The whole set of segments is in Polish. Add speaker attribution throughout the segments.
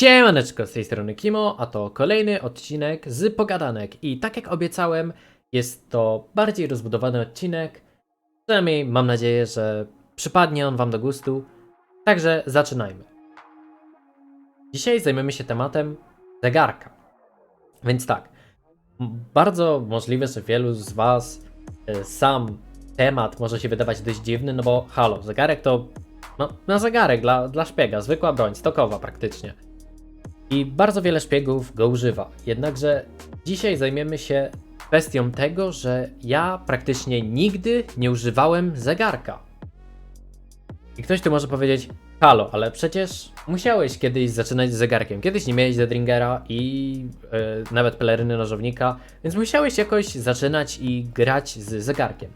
Speaker 1: Siemaneczko, z tej strony Kimo, a to kolejny odcinek z Pogadanek i tak jak obiecałem, jest to bardziej rozbudowany odcinek, przynajmniej mam nadzieję, że przypadnie on Wam do gustu, także zaczynajmy. Dzisiaj zajmiemy się tematem zegarka, więc tak, bardzo możliwe, że wielu z Was e, sam temat może się wydawać dość dziwny, no bo halo, zegarek to no, na zegarek dla, dla szpiega, zwykła broń, stokowa praktycznie. I bardzo wiele szpiegów go używa. Jednakże dzisiaj zajmiemy się kwestią tego, że ja praktycznie nigdy nie używałem zegarka. I ktoś tu może powiedzieć, halo, ale przecież musiałeś kiedyś zaczynać z zegarkiem. Kiedyś nie miałeś Zedringera i e, nawet peleryny nożownika, więc musiałeś jakoś zaczynać i grać z zegarkiem.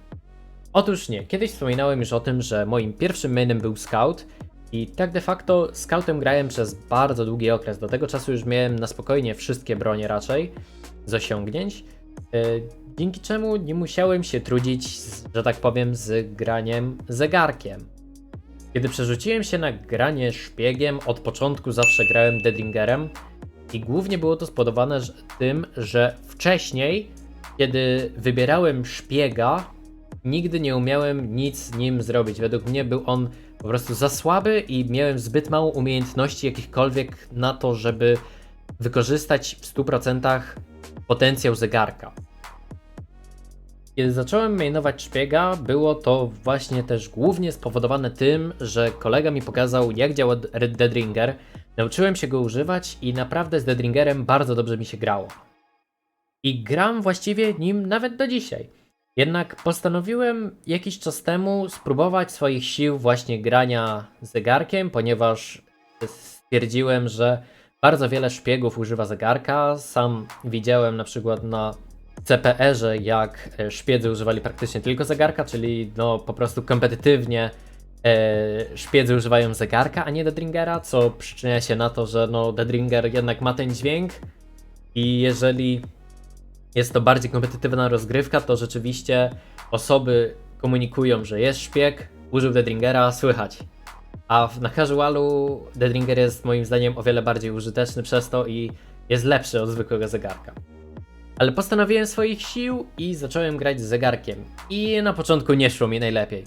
Speaker 1: Otóż nie. Kiedyś wspominałem już o tym, że moim pierwszym mainem był Scout i tak de facto Scoutem grałem przez bardzo długi okres. Do tego czasu już miałem na spokojnie wszystkie bronie raczej z osiągnięć, e, dzięki czemu nie musiałem się trudzić, że tak powiem, z graniem zegarkiem. Kiedy przerzuciłem się na granie szpiegiem, od początku zawsze grałem Dedringerem i głównie było to spowodowane tym, że wcześniej, kiedy wybierałem szpiega, nigdy nie umiałem nic z nim zrobić. Według mnie był on po prostu za słaby i miałem zbyt mało umiejętności jakichkolwiek na to, żeby wykorzystać w 100% potencjał zegarka. Kiedy zacząłem mainować szpiega, było to właśnie też głównie spowodowane tym, że kolega mi pokazał jak działa D- Deadringer, nauczyłem się go używać i naprawdę z Deadringerem bardzo dobrze mi się grało. I gram właściwie nim nawet do dzisiaj. Jednak postanowiłem jakiś czas temu spróbować swoich sił właśnie grania zegarkiem, ponieważ stwierdziłem, że bardzo wiele szpiegów używa zegarka. Sam widziałem na przykład na CPR-ze, jak e, szpiedzy używali praktycznie tylko zegarka, czyli no po prostu kompetytywnie e, szpiedzy używają zegarka, a nie Deadringera, co przyczynia się na to, że no Deadringer jednak ma ten dźwięk i jeżeli jest to bardziej kompetytywna rozgrywka, to rzeczywiście osoby komunikują, że jest szpieg, użył Deadringera, słychać. A w- na casualu Deadringer jest moim zdaniem o wiele bardziej użyteczny przez to i jest lepszy od zwykłego zegarka. Ale postanowiłem swoich sił i zacząłem grać z zegarkiem. I na początku nie szło mi najlepiej.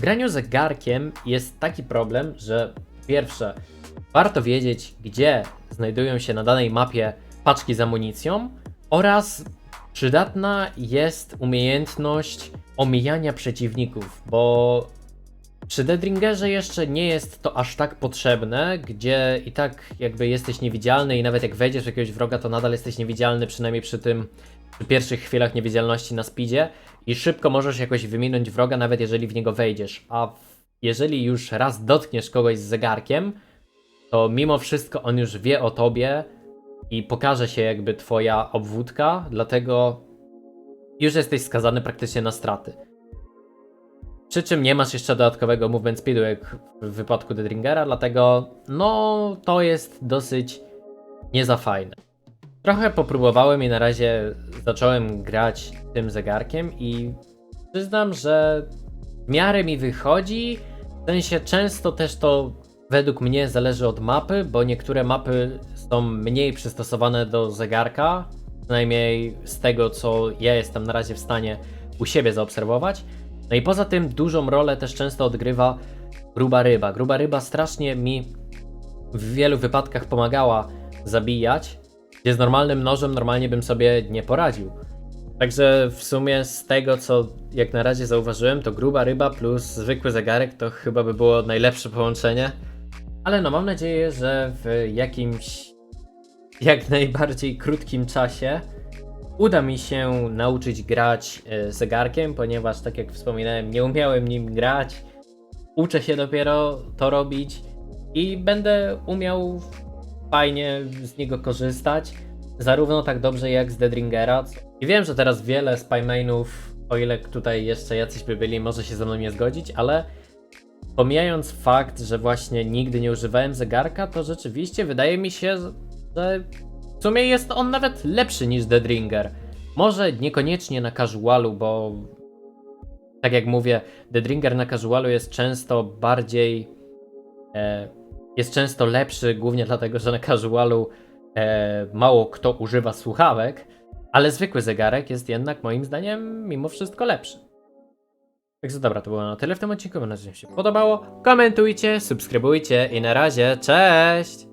Speaker 1: W graniu zegarkiem jest taki problem, że pierwsze, warto wiedzieć, gdzie znajdują się na danej mapie paczki z amunicją oraz przydatna jest umiejętność omijania przeciwników, bo przy Deadringerze jeszcze nie jest to aż tak potrzebne, gdzie i tak jakby jesteś niewidzialny i nawet jak wejdziesz jakiegoś wroga, to nadal jesteś niewidzialny, przynajmniej przy tym przy pierwszych chwilach niewidzialności na speedzie i szybko możesz jakoś wyminąć wroga, nawet jeżeli w niego wejdziesz. A jeżeli już raz dotkniesz kogoś z zegarkiem, to mimo wszystko on już wie o tobie i pokaże się jakby twoja obwódka, dlatego już jesteś skazany praktycznie na straty. Przy czym nie masz jeszcze dodatkowego movement speedu jak w wypadku Deadringera, dlatego no to jest dosyć nie za fajne. Trochę popróbowałem i na razie zacząłem grać tym zegarkiem i przyznam, że w miarę mi wychodzi. W sensie często też to według mnie zależy od mapy, bo niektóre mapy są mniej przystosowane do zegarka, przynajmniej z tego co ja jestem na razie w stanie u siebie zaobserwować. No i poza tym dużą rolę też często odgrywa gruba ryba. Gruba ryba strasznie mi w wielu wypadkach pomagała zabijać, gdzie z normalnym nożem normalnie bym sobie nie poradził. Także w sumie z tego, co jak na razie zauważyłem, to gruba ryba plus zwykły zegarek to chyba by było najlepsze połączenie. Ale no mam nadzieję, że w jakimś jak najbardziej krótkim czasie uda mi się nauczyć grać e, zegarkiem, ponieważ tak jak wspominałem, nie umiałem nim grać. Uczę się dopiero to robić i będę umiał fajnie z niego korzystać, zarówno tak dobrze jak z Deadringera. I wiem, że teraz wiele Spymainów, o ile tutaj jeszcze jacyś by byli, może się ze mną nie zgodzić, ale pomijając fakt, że właśnie nigdy nie używałem zegarka, to rzeczywiście wydaje mi się, że w sumie jest on nawet lepszy niż Deadringer. Może niekoniecznie na casualu, bo Tak jak mówię, The Dringer na casualu jest często bardziej. E, jest często lepszy, głównie dlatego, że na casualu e, mało kto używa słuchawek, ale zwykły zegarek jest jednak moim zdaniem mimo wszystko lepszy. Także dobra, to było na tyle w tym odcinku. Mam nadzieję, że się podobało. Komentujcie, subskrybujcie i na razie, cześć!